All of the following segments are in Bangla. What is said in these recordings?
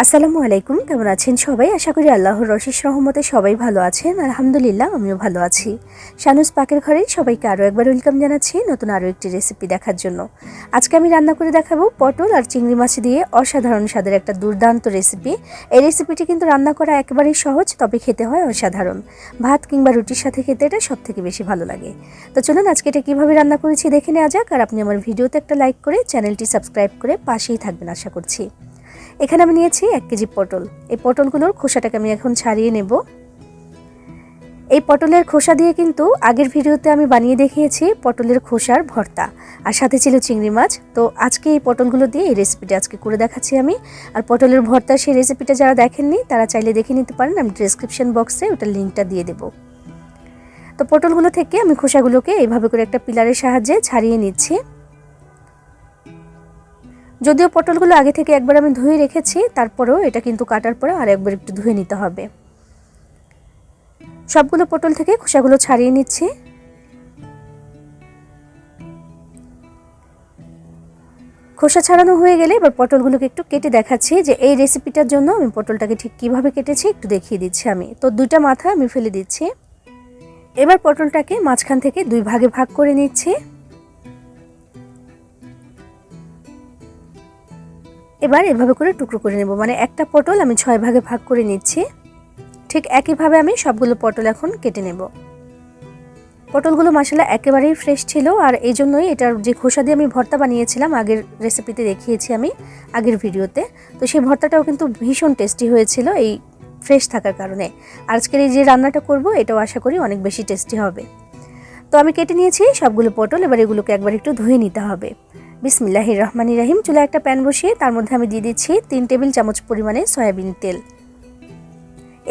আসসালামু আলাইকুম, কেমন আছেন সবাই? আশা করি আল্লাহর রশিস রহমতে সবাই ভালো আছেন। আলহামদুলিল্লাহ, আমিও ভালো আছি। শানুস পাকের ঘরে সবাইকে আরও একবার ওয়েলকাম জানাচ্ছি নতুন আরও একটি রেসিপি দেখার জন্য। আজকে আমি রান্না করে দেখাবো পটল আর চিংড়ি মাছ দিয়ে অসাধারণ স্বাদের একটা দুর্দান্ত রেসিপি এই রেসিপিটি কিন্তু রান্না করা একেবারেই সহজ, তবে খেতে হয় অসাধারণ। ভাত কিংবা রুটির সাথে খেতে এটা সব থেকে বেশি ভালো লাগে। তো চলুন, আজকে এটা কীভাবে রান্না করেছি দেখে নেওয়া যাক। আর আপনি আমার ভিডিওতে একটা লাইক করে চ্যানেলটি সাবস্ক্রাইব করে পাশেই থাকবেন, আশা করছি। এখানে আমি নিয়েছি এক কেজি পটল। এই পটলগুলোর খোসাটাকে আমি এখন ছাড়িয়ে নেব। এই পটলের খোসা দিয়ে কিন্তু আগের ভিডিওতে আমি বানিয়ে দেখিয়েছি পটলের খোসার ভর্তা আর সাথে ছিল চিংড়ি মাছ। তো আজকে এই পটলগুলো দিয়ে এই রেসিপিটা আজকে করে দেখাচ্ছি আমি। আর পটলের ভর্তা সেই রেসিপিটা যারা দেখেননি, তারা চাইলে দেখে নিতে পারেন। আমি ডিসক্রিপশন বক্সে ওটার লিঙ্কটা দিয়ে দেবো। তো পটলগুলো থেকে আমি খোসাগুলোকে এইভাবে করে একটা পিলারের সাহায্যে ছাড়িয়ে নিচ্ছি। যদিও পটলগুলো আগে থেকে একবার আমি ধুয়ে রেখেছি, তারপরেও এটা কিন্তু কাটার পরে আর একবার একটু ধুয়ে নিতে হবে। সবগুলো পটল থেকে খোসাগুলো ছাড়িয়ে নিচ্ছি। খোসা ছাড়ানো হয়ে গেলে এবার পটলগুলোকে একটু কেটে দেখাচ্ছি যে এই রেসিপিটার জন্য আমি পটলটাকে ঠিক কীভাবে কেটেছি, একটু দেখিয়ে দিচ্ছি আমি। তো দুইটা মাথা আমি ফেলে দিচ্ছি। এবার পটলটাকে মাঝখান থেকে দুই ভাগে ভাগ করে নিচ্ছি। এবার এভাবে করে টুকরো করে নেব। মানে একটা পটল আমি ছয় ভাগে ভাগ করে নিচ্ছি। ঠিক একইভাবে আমি সবগুলো পটল এখন কেটে নেব। পটলগুলো মশলা একেবারেই ফ্রেশ ছিল আর এই জন্যই এটার যে খোসা দিয়ে আমি ভর্তা বানিয়েছিলাম, আগের রেসিপিতে দেখিয়েছি আমি আগের ভিডিওতে। তো সেই ভর্তাটাও কিন্তু ভীষণ টেস্টি হয়েছিল এই ফ্রেশ থাকার কারণে। আজকের এই যে রান্নাটা করব, এটাও আশা করি অনেক বেশি টেস্টি হবে। তো আমি কেটে নিয়েছি সবগুলো পটল, এবার এগুলোকে একবার একটু ধুয়ে নিতে হবে। বিসমিল্লাহির রহমানির রাহিম চুলা একটা প্যান বসিয়ে তার মধ্যে আমি দিয়ে দিচ্ছি তিন টেবিল চামচ পরিমাণে সয়াবিন তেল।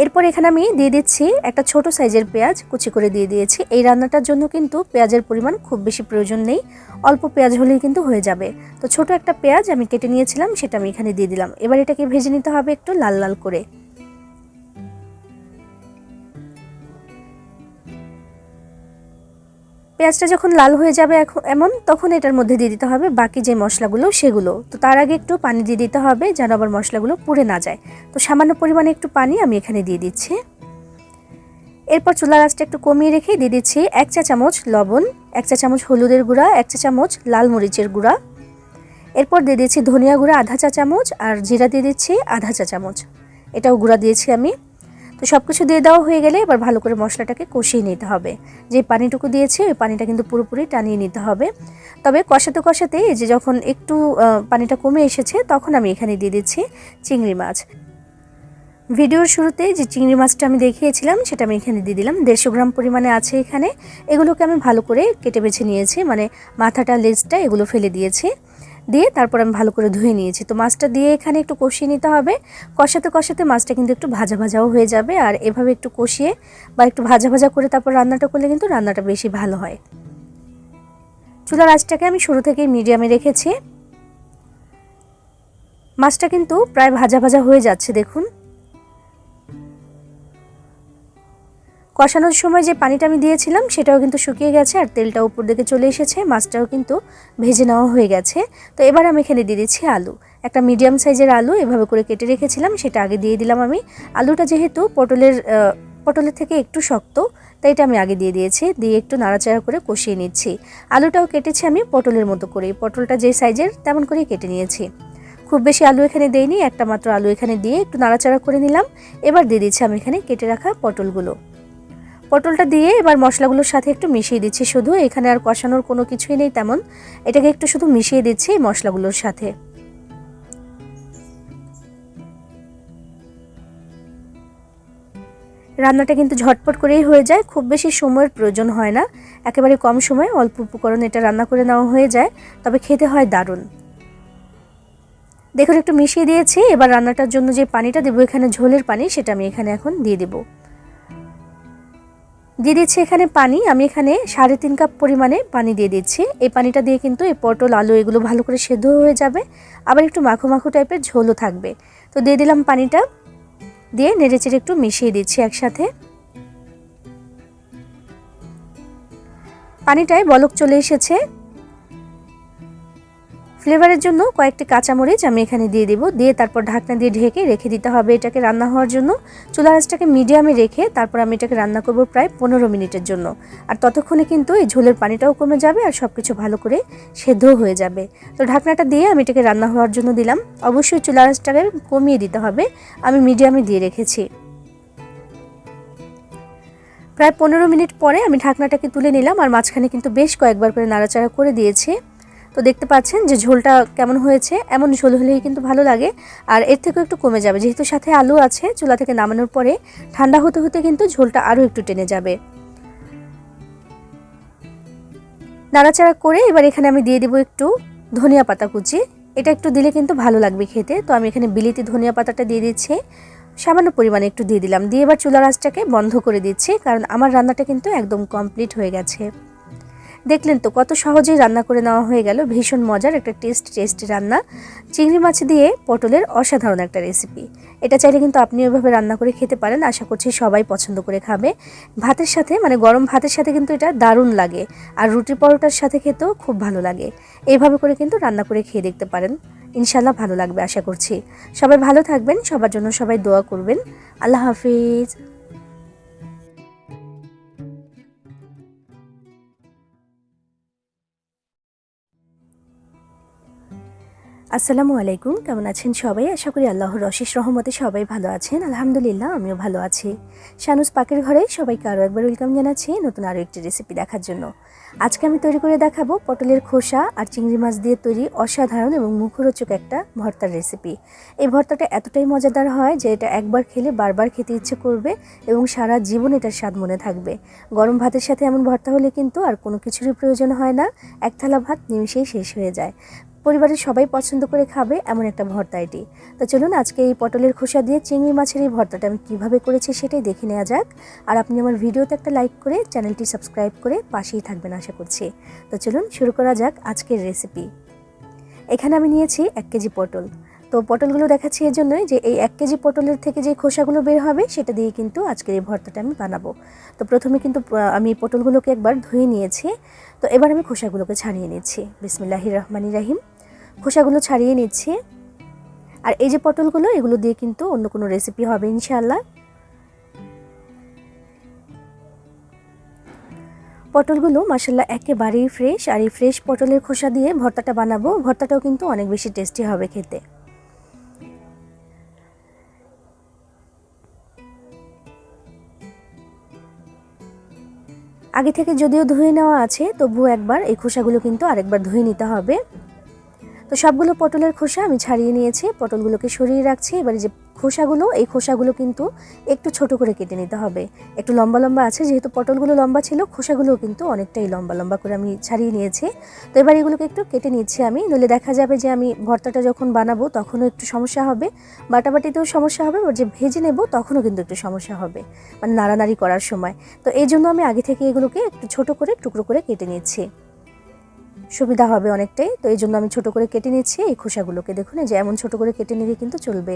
এরপর এখানে আমি দিয়ে দিচ্ছি একটা ছোট সাইজের পেঁয়াজ, কুচি করে দিয়ে দিয়েছি। এই রান্নাটার জন্য কিন্তু পেঁয়াজের পরিমাণ খুব বেশি প্রয়োজন নেই। অল্প পেঁয়াজ হলেই কিন্তু হয়ে যাবে। তো ছোট একটা পেঁয়াজ আমি কেটে নিয়েছিলাম, সেটা আমি এখানে দিয়ে দিলাম। এবার এটাকে ভেজে নিতে হবে একটু লাল লাল করে। পেঁয়াজটা যখন লাল হয়ে যাবে এখন এমন, তখন এটার মধ্যে দিয়ে দিতে হবে বাকি যে মশলাগুলো, সেগুলো। তো তার আগে একটু পানি দিয়ে দিতে হবে যেন আবার মশলাগুলো পুড়ে না যায়। তো সামান্য পরিমাণে একটু পানি আমি এখানে দিয়ে দিচ্ছি। এরপর চুলা গাছটা একটু কমিয়ে রেখে দিয়ে দিচ্ছি এক চা চামচ লবণ, এক চা চামচ হলুদের গুঁড়া, এক চা চামচ লাল মরিচের গুঁড়া। এরপর দিয়ে দিচ্ছি ধনিয়া গুঁড়া আধা চা চামচ আর জিরা দিয়ে দিচ্ছি আধা চা চামচ। এটাও গুঁড়া দিয়েছি আমি। তো সব কিছু দিয়ে দেওয়া হয়ে গেলে এবার ভালো করে মশলাটাকে কষিয়ে নিতে হবে। যে পানিটুকু দিয়েছি, ওই পানিটা কিন্তু পুরোপুরি টানিয়ে নিতে হবে। তবে কষাতে কষাতে যে যখন একটু পানিটা কমে এসেছে, তখন আমি এখানে দিয়ে দিচ্ছি চিংড়ি মাছ। ভিডিওর শুরুতে যে চিংড়ি মাছটা আমি দেখিয়েছিলাম, সেটা আমি এখানে দিয়ে দিলাম। দেড়শো গ্রাম পরিমাণে আছে এখানে। এগুলোকে আমি ভালো করে কেটে বেছে নিয়েছি। মানে মাথাটা, লেজটা, এগুলো ফেলে দিয়েছি। দিয়ে তারপর আমি ভালো করে ধুয়ে নিয়েছি। তো মাছটা দিয়ে এখানে একটু কষিয়ে নিতে হবে। কষাতে কষাতে মাছটা কিন্তু একটু ভাজা ভাজাও হয়ে যাবে। আর এভাবে একটু কষিয়ে বা একটু ভাজা ভাজা করে তারপর রান্নাটা করলে কিন্তু রান্নাটা বেশি ভালো হয়। চুলার আঁচটাকে আমি শুরু থেকেই মিডিয়ামে রেখেছি। মাছটা কিন্তু প্রায় ভাজা ভাজা হয়ে যাচ্ছে, দেখুন। কষানোর সময় যে পানিটা আমি দিয়েছিলাম, সেটাও কিন্তু শুকিয়ে গেছে আর তেলটা উপর দিকে চলে এসেছে, মাছটাও কিন্তু ভেজে নেওয়া হয়ে গেছে। তো এবার আমি এখানে দিয়ে দিচ্ছি আলু। একটা মিডিয়াম সাইজের আলু এভাবে করে কেটে রেখেছিলাম, সেটা আগে দিয়ে দিলাম আমি। আলুটা যেহেতু পটলের পটলের থেকে একটু শক্ত, তাই এটা আমি আগে দিয়ে দিয়েছি, দিয়ে একটু নাড়াচাড়া করে কষিয়ে নিচ্ছি। আলুটাও কেটেছি আমি পটলের মতো করে, পটলটা যে সাইজের তেমন করেই কেটে নিয়েছি। খুব বেশি আলু এখানে দেইনি, একটা মাত্র আলু এখানে দিয়ে একটু নাড়াচাড়া করে নিলাম। এবার দিয়ে দিচ্ছি আমি এখানে কেটে রাখা পটলগুলো। পটলটা দিয়ে এবার মশলাগুলোর সাথে একটু মিশিয়ে দিচ্ছি। শুধু এখানে আর কষানোর কোনো কিছুই নেই তেমন। এটাকে একটু শুধু মিশিয়ে দিচ্ছি মশলাগুলোর সাথে। রান্নাটা কিন্তু ঝটপট করেই হয়ে যায়। খুব বেশি সময়ের প্রয়োজন হয় না। একেবারে কম সময়ে অল্প উপকরণ এটা রান্না করে নেওয়া হয়ে যায়। তবে খেতে হয় দারুণ। দেখুন, একটু মিশিয়ে দিয়েছি। এবার রান্নাটার জন্য যে পানিটা দেবো, এখানে ঝোলের পানি, সেটা আমি এখানে এখন দিয়ে দেবো। দিয়ে দিচ্ছি এখানে পানি। আমি এখানে সাড়ে তিন কাপ পরিমাণে পানি দিয়ে দিচ্ছি। এই পানিটা দিয়ে কিন্তু এই পটল, আলু এগুলো ভালো করে সেদ্ধ হয়ে যাবে। আবার একটু মাখো মাখো টাইপের ঝোলও থাকবে। তো দিয়ে দিলাম পানিটা। দিয়ে নেড়েচেড়ে একটু মিশিয়ে দিচ্ছি একসাথে। পানিটায় বলক চলে এসেছে। ফ্লেভারের জন্য কয়েকটি কাঁচামরিচ আমি এখানে দিয়ে দেবো। দিয়ে তারপর ঢাকনা দিয়ে ঢেকে রেখে দিতে হবে এটাকে রান্না হওয়ার জন্য। চুলা আঁচটাকে মিডিয়ামে রেখে তারপর আমি এটাকে রান্না করব প্রায় পনেরো মিনিটের জন্য। আর ততক্ষণে কিন্তু এই ঝোলের পানিটাও কমে যাবে আর সব কিছু ভালো করে সেদ্ধও হয়ে যাবে। তো ঢাকনাটা দিয়ে আমি এটাকে রান্না হওয়ার জন্য দিলাম। অবশ্যই চুলা আঁচটাকে কমিয়ে দিতে হবে। আমি মিডিয়ামে দিয়ে রেখেছি। প্রায় পনেরো মিনিট পরে আমি ঢাকনাটাকে তুলে নিলাম আর মাঝখানে কিন্তু বেশ কয়েকবার করে নাড়াচাড়া করে দিয়েছি। তো দেখতে পাচ্ছেন যে ঝোলটা কেমন হয়েছে, এমন ঝোল হলেই কিন্তু ভালো লাগে। আর এর থেকেও একটু কমে যাবে, যেহেতু সাথে আলু আছে, চুলা থেকে নামানোর পরে ঠান্ডা হতে হতে কিন্তু ঝোলটা আরও একটু টেনে যাবে। নাড়াচাড়া করে এবার এখানে আমি দিয়ে দেবো একটু ধনিয়া পাতা কুচি। এটা একটু দিলে কিন্তু ভালো লাগবে খেতে। তো আমি এখানে বিলিতি ধনিয়া পাতাটা দিয়ে দিচ্ছি। সামান্য পরিমাণে একটু দিয়ে দিলাম। দিয়ে এবার চুলার আঁচটাকে বন্ধ করে দিচ্ছি, কারণ আমার রান্নাটা কিন্তু একদম কমপ্লিট হয়ে গেছে। দেখলেন তো, কত সহজেই রান্না করে নেওয়া হয়ে গেল। ভীষণ মজার একটা টেস্ট, টেস্টি রান্না। চিংড়ি মাছ দিয়ে পটলের অসাধারণ একটা রেসিপি। এটা চাইলে কিন্তু আপনি ওইভাবে রান্না করে খেতে পারেন। আশা করছি সবাই পছন্দ করে খাবে। ভাতের সাথে মানে গরম ভাতের সাথে কিন্তু এটা দারুণ লাগে। আর রুটি পরোটার সাথে খেতেও খুব ভালো লাগে। এইভাবে করে কিন্তু রান্না করে খেয়ে দেখতে পারেন। ইনশাল্লাহ ভালো লাগবে, আশা করছি। সবাই ভালো থাকবেন, সবার জন্য সবাই দোয়া করবেন। আল্লাহ হাফিজ। আসসালামু আলাইকুম, কেমন আছেন সবাই? আশা করি আল্লাহর অশেষ রহমতে সবাই ভালো আছেন। আলহামদুলিল্লাহ, আমিও ভালো আছি। শানুস পাকের ঘরে সবাইকে আরও একবার ওয়েলকাম জানাচ্ছি নতুন আরও একটি রেসিপি দেখার জন্য। আজকে আমি তৈরি করে দেখাবো পটলের খোসা আর চিংড়ি মাছ দিয়ে তৈরি অসাধারণ এবং মুখরোচক একটা ভর্তার রেসিপি এই ভর্তাটা এতটাই মজাদার হয় যে এটা একবার খেলে বারবার খেতে ইচ্ছে করবে এবং সারা জীবন এটার স্বাদ মনে থাকবে। গরম ভাতের সাথে এমন ভর্তা হলে কিন্তু আর কোনো কিছুরই প্রয়োজন হয় না। এক থালা ভাত নিমিশেই শেষ হয়ে যায়। পরিবারের সবাই পছন্দ করে খাবে এমন একটা ভর্তা এটি। তো চলুন আজকে এই পটলের খোসা দিয়ে চিংড়ি মাছের এই ভর্তাটা আমি কীভাবে করেছি সেটাই দেখে নেওয়া যাক। আর আপনি আমার ভিডিওতে একটা লাইক করে চ্যানেলটি সাবস্ক্রাইব করে পাশেই থাকবেন আশা করছি। তো চলুন শুরু করা যাক আজকের রেসিপি। এখানে আমি নিয়েছি এক কেজি পটল। তো পটলগুলো দেখাচ্ছি এর জন্যই যে এই এক কেজি পটলের থেকে যে খোসাগুলো বের হবে সেটা দিয়ে কিন্তু আজকের এই ভর্তাটা আমি বানাবো। তো প্রথমে কিন্তু আমি পটলগুলোকে একবার ধুয়ে নিয়েছি। তো এবার আমি খোসাগুলোকে ছাড়িয়ে নিচ্ছি। বিসমিল্লাহির রহমানি রাহিম। খোসাগুলো ছাড়িয়ে নিচ্ছি। আর এই যে পটলগুলো, এগুলো দিয়ে কিন্তু অন্য কোনো রেসিপি হবে ইনশাল্লাহ পটলগুলো মাসাল্লাহ একেবারেই ফ্রেশ আর এই ফ্রেশ পটলের খোসা দিয়ে ভর্তাটা বানাবো, ভর্তাটাও কিন্তু অনেক বেশি টেস্টি হবে খেতে। আগে থেকে যদিও ধুয়ে নেওয়া আছে, তবুও একবার এই খোসাগুলো কিন্তু আরেকবার ধুয়ে নিতে হবে। তো সবগুলো পটলের খোসা আমি ছাড়িয়ে নিয়েছি, পটলগুলোকে সরিয়ে রাখছি। এবারে যে খোসাগুলো, এই খোসাগুলো কিন্তু একটু ছোট করে কেটে নিতে হবে। একটু লম্বা লম্বা আছে, যেহেতু পটলগুলো লম্বা ছিল, খোসাগুলোও কিন্তু অনেকটাই লম্বা লম্বা করে আমি ছাড়িয়ে নিয়েছি। তো এবার এগুলোকে একটু কেটে নিচ্ছি আমি, নইলে দেখা যাবে যে আমি ভর্তাটা যখন বানাবো তখনও একটু সমস্যা হবে। বাটাবাটিতেও সমস্যা হবে যে ভেজে নেব তখনও কিন্তু একটু সমস্যা হবে মানে নাড়ানাড়ি করার সময়। তো এই জন্য আমি আগে থেকে এগুলোকে একটু ছোট করে, টুকরো করে কেটে নিচ্ছি। সুবিধা হবে অনেকটাই। তো এই জন্য আমি ছোট করে কেটে নিচ্ছি এই খোসাগুলোকে। দেখুন যে এমন ছোট করে কেটে নিলে কিন্তু চলবে।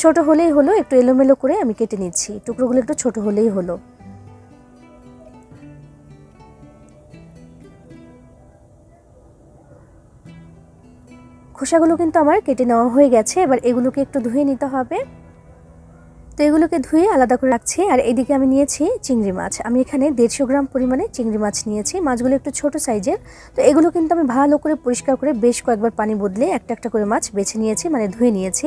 ছোট হলেই হলো, একটু এলোমেলো করে আমি কেটে নিচ্ছি। টুকরোগুলো একটু ছোট হলেই হলো। খোসাগুলো কিন্তু আমার কেটে নেওয়া হয়ে গেছে। এবার এগুলোকে একটু ধুয়ে নিতে হবে। তো এগুলোকে ধুয়ে আলাদা করে রাখছি। আর এদিকে আমি নিয়েছি চিংড়ি মাছ। আমি এখানে দেড়শো গ্রাম পরিমাণে চিংড়ি মাছ নিয়েছি। মাছগুলো একটু ছোট সাইজের। তো এগুলো কিন্তু আমি ভালো করে পরিষ্কার করে বেশ কয়েকবার পানি বদলে একটা একটা করে মাছ বেছে নিয়েছি মানে ধুয়ে নিয়েছি।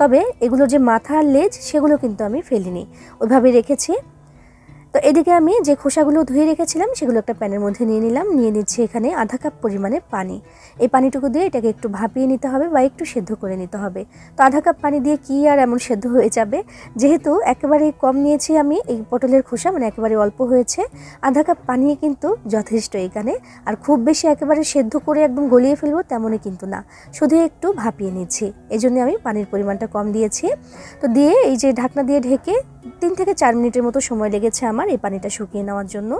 তবে এগুলোর যে মাথা আর লেজ, সেগুলো কিন্তু আমি ফেলিনি। ওইভাবে রেখেছি। তো এদিকে আমি যে খোসাগুলো ধুয়ে রেখেছিলাম, সেগুলো একটা প্যানের মধ্যে নিয়ে নিলাম। নিয়ে নিচ্ছি এখানে আধা কাপ পরিমাণে পানি। এই পানিটুকু দিয়ে এটাকে একটু ভাপিয়ে নিতে হবে বা একটু সেদ্ধ করে নিতে হবে। তো আধা কাপ পানি দিয়ে কি আর এমন সেদ্ধ হয়ে যাবে? যেহেতু একেবারে কম নিয়েছি আমি, এই পটলের খোসা মানে একেবারে অল্প হয়েছে। আধা কাপ পানি কিন্তু যথেষ্ট এখানে। আর খুব বেশি একেবারে সেদ্ধ করে একদম গলিয়ে ফেলব তেমনই কিন্তু না। শুধু একটু ভাপিয়ে নিচ্ছি। এই জন্য আমি পানির পরিমাণটা কম দিয়েছি। তো দিয়ে এই যে ঢাকনা দিয়ে ঢেকে তিন থেকে চার মিনিটের মতো সময় লেগেছে আমার। এই পানিটা শুকিয়ে নেওয়ার জন্য।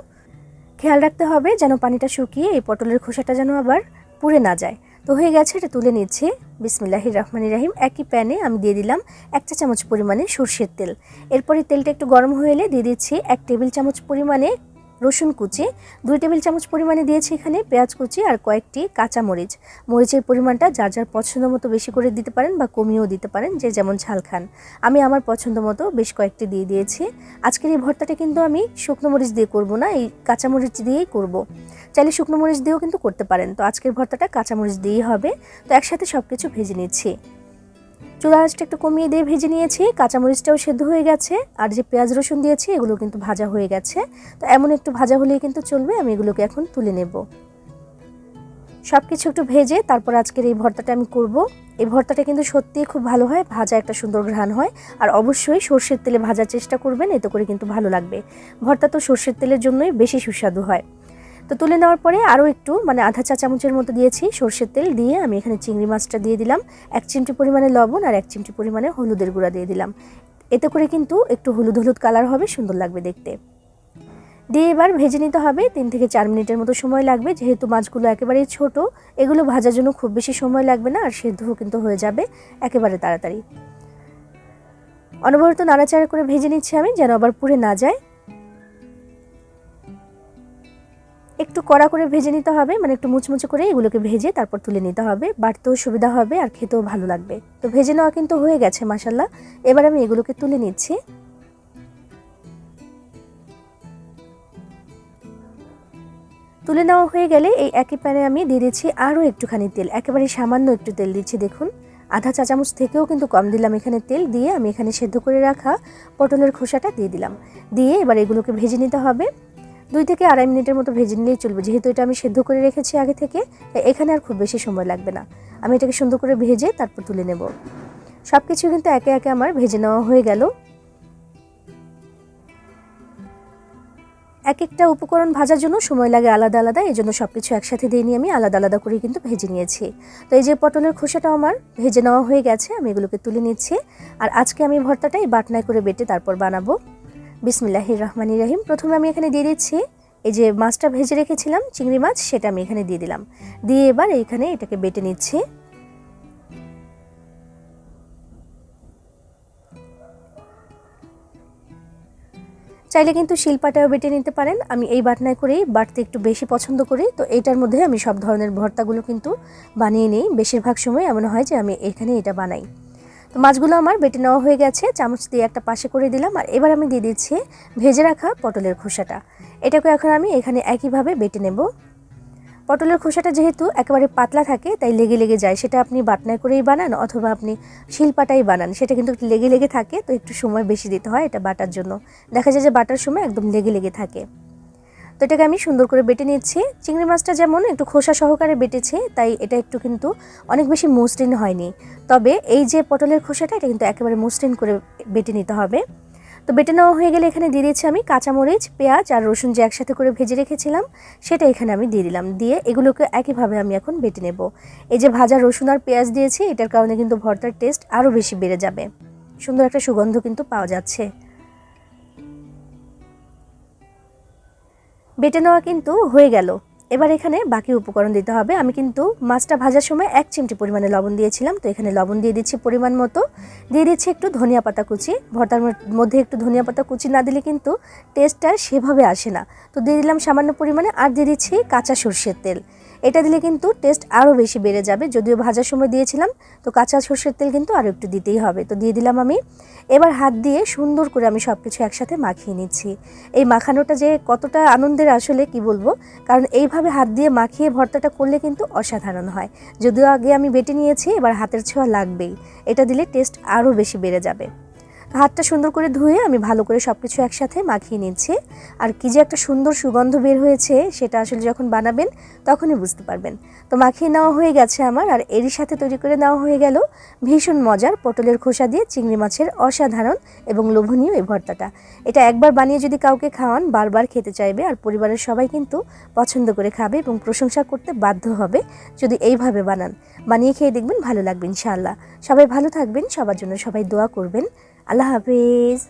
খেয়াল রাখতে হবে যেন পানিটা শুকিয়ে এই পটলের খোসাটা যেন আবার পুড়ে না যায়। তো হয়ে গেছে, এটা তুলে নিচ্ছে। বিসমিল্লাহির রহমানির রাহিম। একই প্যানে আমি দিয়ে দিলাম এক চা চামচ পরিমাণে সর্ষের তেল। এরপরে তেলটা একটু গরম হয়ে এলে দিয়ে দিচ্ছি এক টেবিল চামচ পরিমাণে রসুন কুচি, দুই টেবিল চামচ পরিমাণে দিয়েছি এখানে পেঁয়াজ কুচি আর কয়েকটি কাঁচা মরিচ মরিচের পরিমাণটা যার যার পছন্দ মতো বেশি করে দিতে পারেন বা কমিয়েও দিতে পারেন, যে যেমন ঝাল খান। আমি আমার পছন্দ মতো বেশ কয়েকটি দিয়ে দিয়েছি। আজকের এই ভর্তাটা কিন্তু আমি শুকনো মরিচ দিয়ে করব না, এই কাঁচা মরিচ দিয়েই করব। চাইলে শুকনো মরিচ দিয়েও কিন্তু করতে পারেন। তো আজকের ভর্তাটা কাঁচা মরিচ দিয়েই হবে। তো একসাথে সব কিছু ভেজে নিচ্ছি। চুলা আঁচটা একটু কমিয়ে দিয়ে ভেজে নিয়েছি, কাঁচামরিচটাও সেদ্ধ হয়ে গেছে, আর যে পেঁয়াজ রসুন দিয়েছি, এগুলো কিন্তু ভাজা হয়ে গেছে। তো এমন একটু ভাজা হলেই কিন্তু চলবে, আমি এগুলোকে এখন তুলে নেব। সব কিছু একটু ভেজে তারপর আজকের এই ভর্তাটা আমি করব। এই ভর্তাটা কিন্তু সত্যিই খুব ভালো হয়, ভাজা একটা সুন্দর ঘ্রাণ হয়, আর অবশ্যই সর্ষের তেলে ভাজার চেষ্টা করবেন, এতে করে কিন্তু ভালো লাগবে। ভর্তা তো সর্ষের তেলের জন্যই বেশি সুস্বাদু হয়। তো তুলে নেওয়ার পরে আরও একটু মানে আধা চা চামচের মতো দিয়েছি, সর্ষের তেল দিয়ে আমি এখানে চিংড়ি মাছটা দিয়ে দিলাম, এক চিমটি পরিমাণে লবণ আর এক চিমটি পরিমাণে হলুদের গুঁড়া দিয়ে দিলাম। এতে করে কিন্তু একটু হলুদ হলুদ কালার হবে, সুন্দর লাগবে দেখতে। দিয়ে এবার ভেজে নিতে হবে, তিন থেকে চার মিনিটের মতো সময় লাগবে, যেহেতু মাছগুলো একেবারেই ছোট, এগুলো ভাজার জন্য খুব বেশি সময় লাগবে না, আর সেদ্ধও কিন্তু হয়ে যাবে একেবারে তাড়াতাড়ি। অনবরত নাড়াচাড়া করে ভেজে নিচ্ছি আমি, যেন আবার পুড়ে না যায়। একটু কড়া করে ভেজে নিতে হবে মানে একটু মুচমুচে করে এগুলোকে ভেজে তারপর তুলে নিতে হবে। বাড়তেও সুবিধা হবে আর খেতেও ভালো লাগবে। তো ভেজে নেওয়া কিন্তু হয়ে গেছে মাসাল্লাহ এবার আমি এগুলোকে তুলে নিচ্ছি। তুলে নেওয়া হয়ে গেলে এই একই প্যানে আমি দিয়ে দিচ্ছি আরও একটুখানি তেল, একেবারে সামান্য একটু তেল দিচ্ছি, দেখুন। আধা চা চামচ থেকেও কিন্তু কম দিলাম এখানে তেল দিয়ে আমি এখানে সেদ্ধ করে রাখা পটলের খোসাটা দিয়ে দিলাম। দিয়ে এবার এগুলোকে ভেজে নিতে হবে। দুই থেকে আড়াই মিনিটের মতো ভেজে নিলেই চলবে। যেহেতু এটা আমি সেদ্ধ করে রেখেছি আগে থেকে এখানে আর খুব বেশি সময় লাগবে না। আমি এটাকে সুন্দর করে ভেজে তারপর তুলে নেব। সব কিছু কিন্তু একে একে আমার ভেজে নেওয়া হয়ে গেল। এক একটা উপকরণ ভাজার জন্য সময় লাগে আলাদা আলাদা, এই জন্য সব কিছু একসাথে দিয়ে নিয়ে আমি আলাদা আলাদা করে কিন্তু ভেজে নিয়েছি। তো এই যে পটলের খোসাটাও আমার ভেজে নেওয়া হয়ে গেছে, আমি এগুলোকে তুলে নিচ্ছি। আর আজকে আমি ভর্তাটাই বাটনায় করে বেটে তারপর বানাবো। বিসমিল্লাহির রহমানির রহিম। প্রথমে আমি এখানে দিয়ে দিচ্ছি, এই যে মাছটা ভেজে রেখেছিলাম, চিংড়ি মাছ, সেটা আমি এখানে দিয়ে দিলাম। দিয়ে এবার এইখানে এটাকে বেটে নিচ্ছি। চাইলে কিন্তু শিলপাটাও বেটে নিতে পারেন। আমি এই বাটনায় করেই বাটতে একটু বেশি পছন্দ করি। তো এটার মধ্যে আমি সব ধরনের ভর্তাগুলো কিন্তু বানিয়ে নিই। বেশিরভাগ সময় এমন হয় যে আমি এখানে এটা বানাই। তো মাছগুলো আমার বেটে নেওয়া হয়ে গেছে, চামচ দিয়ে একটা পাশে করে দিলাম, আর এবার আমি দিয়ে দিচ্ছি ভেজে রাখা পটলের খোসাটা। এটাকে এখন আমি এখানে একইভাবে বেটে নেব। পটলের খোসাটা যেহেতু একেবারে পাতলা থাকে, তাই লেগে লেগে যায়। সেটা আপনি বাটনায় করেই বানান অথবা আপনি শিলপাটাই বানান। সেটা কিন্তু একটু লেগে লেগে থাকে, তো একটু সময় বেশি দিতে হয় এটা বাটার জন্য। দেখা যায় যে বাটার সময় একদম লেগে লেগে থাকে। তো এটাকে আমি সুন্দর করে বেটে নিচ্ছি। চিংড়ি মাছটা যেমন একটু খোসা সহকারে বেটেছে, তাই এটা একটু কিন্তু অনেক বেশি মসৃণ হয়নি। তবে এই যে পটলের খোসাটা, এটা কিন্তু একেবারে মসৃণ করে বেটে নিতে হবে। তো বেটে নেওয়া হয়ে গেলে এখানে দিয়ে দিচ্ছি আমি কাঁচামরিচ, পেঁয়াজ আর রসুন যে একসাথে করে ভেজে রেখেছিলাম, সেটা এখানে আমি দিয়ে দিলাম। দিয়ে এগুলোকে একইভাবে আমি এখন বেটে নেব। এই যে ভাজা রসুন আর পেঁয়াজ দিয়েছি, এটার কারণে কিন্তু ভর্তার টেস্ট আরও বেশি বেড়ে যাবে। সুন্দর একটা সুগন্ধ কিন্তু পাওয়া যাচ্ছে। বেটে নেওয়া কিন্তু হয়ে গেল। এবার এখানে বাকি উপকরণ দিতে হবে। আমি কিন্তু মাছটা ভাজার সময় এক চিমটি পরিমাণে লবণ দিয়েছিলাম, তো এখানে লবণ দিয়ে দিচ্ছি পরিমাণ মতো। দিয়ে দিচ্ছি একটু ধনিয়া পাতা কুচি। ভর্তার মধ্যে একটু ধনিয়া পাতা কুচি না দিলে কিন্তু টেস্টটা সেভাবে আসে না। তো দিয়ে দিলাম সামান্য পরিমাণে, আর দিয়ে দিচ্ছি কাঁচা সর্ষের তেল। এটা দিলে কিন্তু টেস্ট আরও বেশি বেড়ে যাবে। যদিও ভাজার সময় দিয়েছিলাম, তো কাঁচা সর্ষের তেল কিন্তু আরও একটু দিতেই হবে। তো দিয়ে দিলাম আমি। এবার হাত দিয়ে সুন্দর করে আমি সব কিছু একসাথে মাখিয়ে নিচ্ছি। এই মাখানোটা যে কতটা আনন্দের আসলে কি বলব? কারণ এইভাবে হাত দিয়ে মাখিয়ে ভর্তাটা করলে কিন্তু অসাধারণ হয়। যদিও আগে আমি বেটে নিয়েছি, এবার হাতের ছোঁয়া লাগবেই। এটা দিলে টেস্ট আরও বেশি বেড়ে যাবে। হাতটা সুন্দর করে ধুয়ে আমি ভালো করে সব কিছু একসাথে মাখিয়ে নিচ্ছি। আর কি যে একটা সুন্দর সুগন্ধ বের হয়েছে, সেটা আসলে যখন বানাবেন তখনই বুঝতে পারবেন। তো মাখিয়ে নেওয়া হয়ে গেছে আমার, আর এরই সাথে তৈরি করে নেওয়া হয়ে গেল ভীষণ মজার পটলের খোসা দিয়ে চিংড়ি মাছের অসাধারণ এবং লোভনীয় এই ভর্তাটা। এটা একবার বানিয়ে যদি কাউকে খাওয়ান, বারবার খেতে চাইবে আর পরিবারের সবাই কিন্তু পছন্দ করে খাবে এবং প্রশংসা করতে বাধ্য হবে যদি এইভাবে বানান। বানিয়ে খেয়ে দেখবেন ভালো লাগবে ইনশাআল্লাহ। সবাই ভালো থাকবেন, সবার জন্য সবাই দোয়া করবেন। আল্লাহ হাফিজ